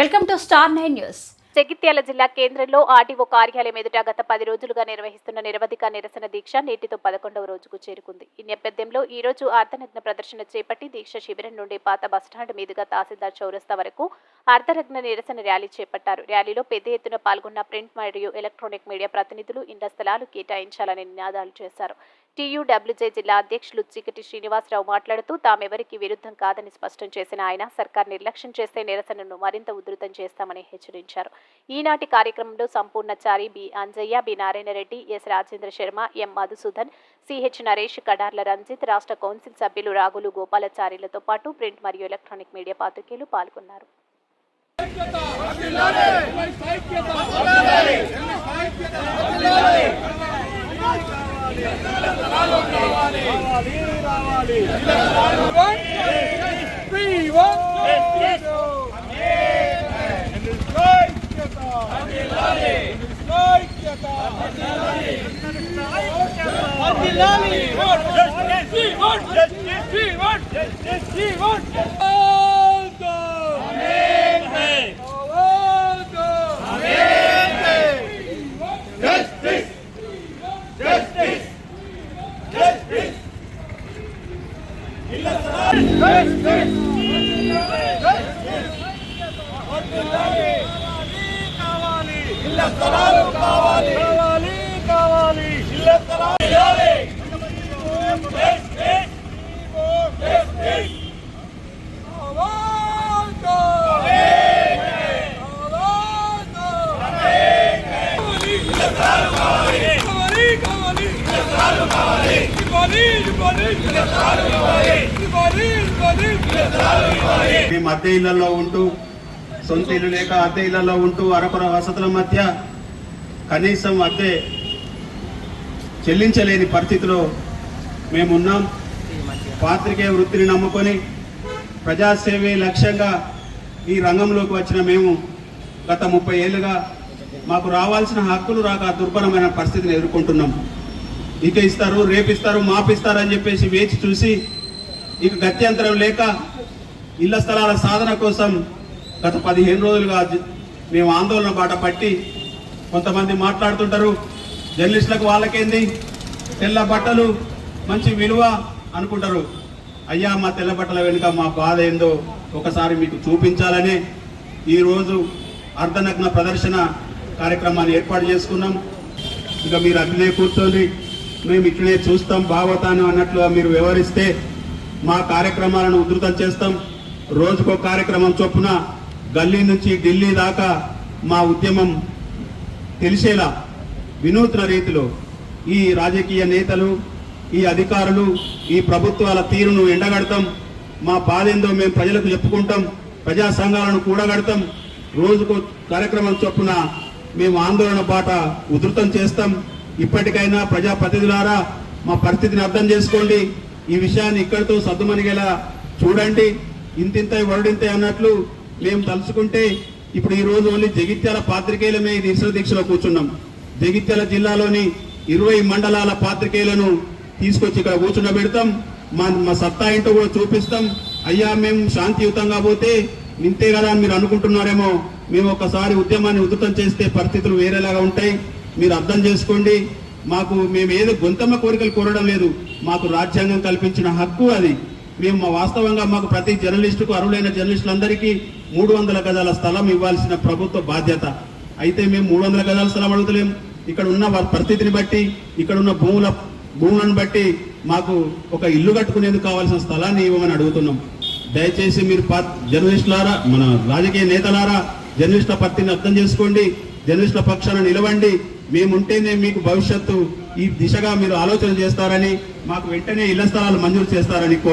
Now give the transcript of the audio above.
Welcome to star nine news. Jagtial జిల్లా కేంద్రంలో RTO కార్యాలయం ఎదుట గత పది రోజులుగా నిర్వహిస్తున్న నిరవధిక నిరసన దీక్ష నేటితో పదకొండవ రోజుకు చేరుకుంది. ఈ నేపథ్యంలో ఈ రోజు అర్ధనగ్న ప్రదర్శన చేపట్టి దీక్ష శిబిరం నుండి పాత బస్టాండ్ మీదుగా తహసీల్దార్ చౌరస్తా వరకు అర్ధనగ్న నిరసన ర్యాలీ చేపట్టారు. ర్యాలీలో పెద్ద ఎత్తున పాల్గొన్న ప్రింట్ మరియు ఎలక్ట్రానిక్ మీడియా ప్రతినిధులు ఇండ్ల స్థలాలు కేటాయించాలని నినాదాలు చేశారు. టీయూడబ్ల్యూజే జిల్లా అధ్యక్షులు చికటి శ్రీనివాసరావు మాట్లాడుతూ తామెవరికి విరుద్ధం కాదని స్పష్టం చేసిన ఆయన సర్కార్ నిర్లక్ష్యం చేస్తే నిరసనను మరింత ఉధృతం చేస్తామని హెచ్చరించారు. ఈనాటి కార్యక్రమంలో Sampoornachari B Anjaiah B Narayana Reddy S Rajendra Sharma M Madhusudan CH Naresh Kadarla Ranjith రాష్ట్ర కౌన్సిల్ సభ్యులు రాగులు గోపాలచారిలతో పాటు ప్రింట్ మరియు ఎలక్ట్రానిక్ మీడియా పాత్రికేయులు పాల్గొన్నారు. రావాలి రావాలి Yes, yes, yes, yes, yes, yes, yes, yes, yes, yes, yes, yes, yes, yes, yes, yes, మేము అద్దె ఇళ్ళలో ఉంటూ సొంత ఇల్లు లేక అద్దె ఇళ్ళలో ఉంటూ అరకొర వసతుల మధ్య కనీసం అద్దె చెల్లించలేని పరిస్థితిలో మేమున్నాం. పాత్రికేయ వృత్తిని నమ్ముకొని ప్రజాసేవే లక్ష్యంగా ఈ రంగంలోకి వచ్చిన మేము గత ముప్పై ఏళ్ళుగా మాకు రావాల్సిన హక్కులు రాక దుర్భరమైన పరిస్థితిని ఎదుర్కొంటున్నాం. ఇక ఇస్తారు రేపిస్తారు మాపిస్తారు అని చెప్పేసి వేచి చూసి ఇక గత్యంతరం లేక ఇళ్ళ స్థలాల సాధన కోసం గత పదిహేను రోజులుగా మేము ఆందోళన బాట పట్టి కొంతమంది మాట్లాడుతుంటారు. జర్నలిస్టులకు వాళ్ళకేంది? తెల్ల బట్టలు మంచి విలువ అనుకుంటారు. అయ్యా మా తెల్ల బట్టల వెనుక మా బాధ ఏందో ఒకసారి మీకు చూపించాలనే ఈరోజు అర్ధనగ్న ప్రదర్శన కార్యక్రమాన్ని ఏర్పాటు చేసుకున్నాం. ఇక మీరు అట్లనే కూర్చొని మేము ఇట్లనే చూస్తాం భావతాను అన్నట్లుగా మీరు వివరిస్తే మా కార్యక్రమాలను ఉధృతం చేస్తాం. రోజుకో కార్యక్రమం చొప్పున గల్లీ నుంచి ఢిల్లీ దాకా మా ఉద్యమం తెలిసేలా వినూత్న రీతిలో ఈ రాజకీయ నేతలు ఈ అధికారులు ఈ ప్రభుత్వాల తీరును ఎండగడతాం. మా బాధేందో మేము ప్రజలకు చెప్పుకుంటాం. ప్రజా సంఘాలను కూడగడతాం. రోజుకు కార్యక్రమం చొప్పున మేము ఆందోళన బాట ఉధృతం చేస్తాం. ఇప్పటికైనా ప్రజాప్రతినిధులారా మా పరిస్థితిని అర్థం చేసుకోండి. ఈ విషయాన్ని ఇక్కడితో సర్దుమనిగేలా చూడండి. ఇంతింత వరుడింతే అన్నట్లు మేము తలుచుకుంటే ఇప్పుడు ఈ రోజు ఓన్లీ జగిత్యాల పాత్రికేయులమే ఇది నిరసన దీక్షలో కూర్చున్నాం. జగిత్యాల జిల్లాలోని ఇరవై మండలాల పాత్రికేయులను తీసుకొచ్చి ఇక్కడ కూర్చుండబెడతాం. మా మా సత్తా ఏంటో కూడా చూపిస్తాం. అయ్యా మేము శాంతియుతంగా పోతే ఇంతే కదా అని మీరు అనుకుంటున్నారేమో. మేము ఒకసారి ఉద్యమాన్ని ఉధృతం చేస్తే పరిస్థితులు వేరేలాగా ఉంటాయి. మీరు అర్థం చేసుకోండి. మాకు మేము ఏదో గొంతమ్మ కోరికలు కోరడం లేదు. మాకు రాజ్యాంగం కల్పించిన హక్కు అది. మేము మా వాస్తవంగా మాకు ప్రతి జర్నలిస్టుకు అర్హులైన జర్నలిస్టులందరికీ మూడు వందల గజాల స్థలం ఇవ్వాల్సిన ప్రభుత్వ బాధ్యత. అయితే మేము మూడు వందల గజాల స్థలం అడుగుతలేం. ఇక్కడ ఉన్న వారి పరిస్థితిని బట్టి ఇక్కడ ఉన్న భూముల భూములను బట్టి మాకు ఒక ఇల్లు కట్టుకునేందుకు కావాల్సిన స్థలాన్ని ఇవ్వమని అడుగుతున్నాం. దయచేసి మీరు పా- జర్నలిస్టులారా మన రాజకీయ నేతలారా జర్నలిస్టుల పత్తిని అర్థం చేసుకోండి. జర్నలిస్టుల పక్షాన నిలవండి. మేముంటేనే మీకు భవిష్యత్తు ఈ దిశగా మీరు ఆలోచన చేస్తారని మాకు వెంటనే ఇళ్ళ స్థలాలు మంజూరు చేస్తారని కోరు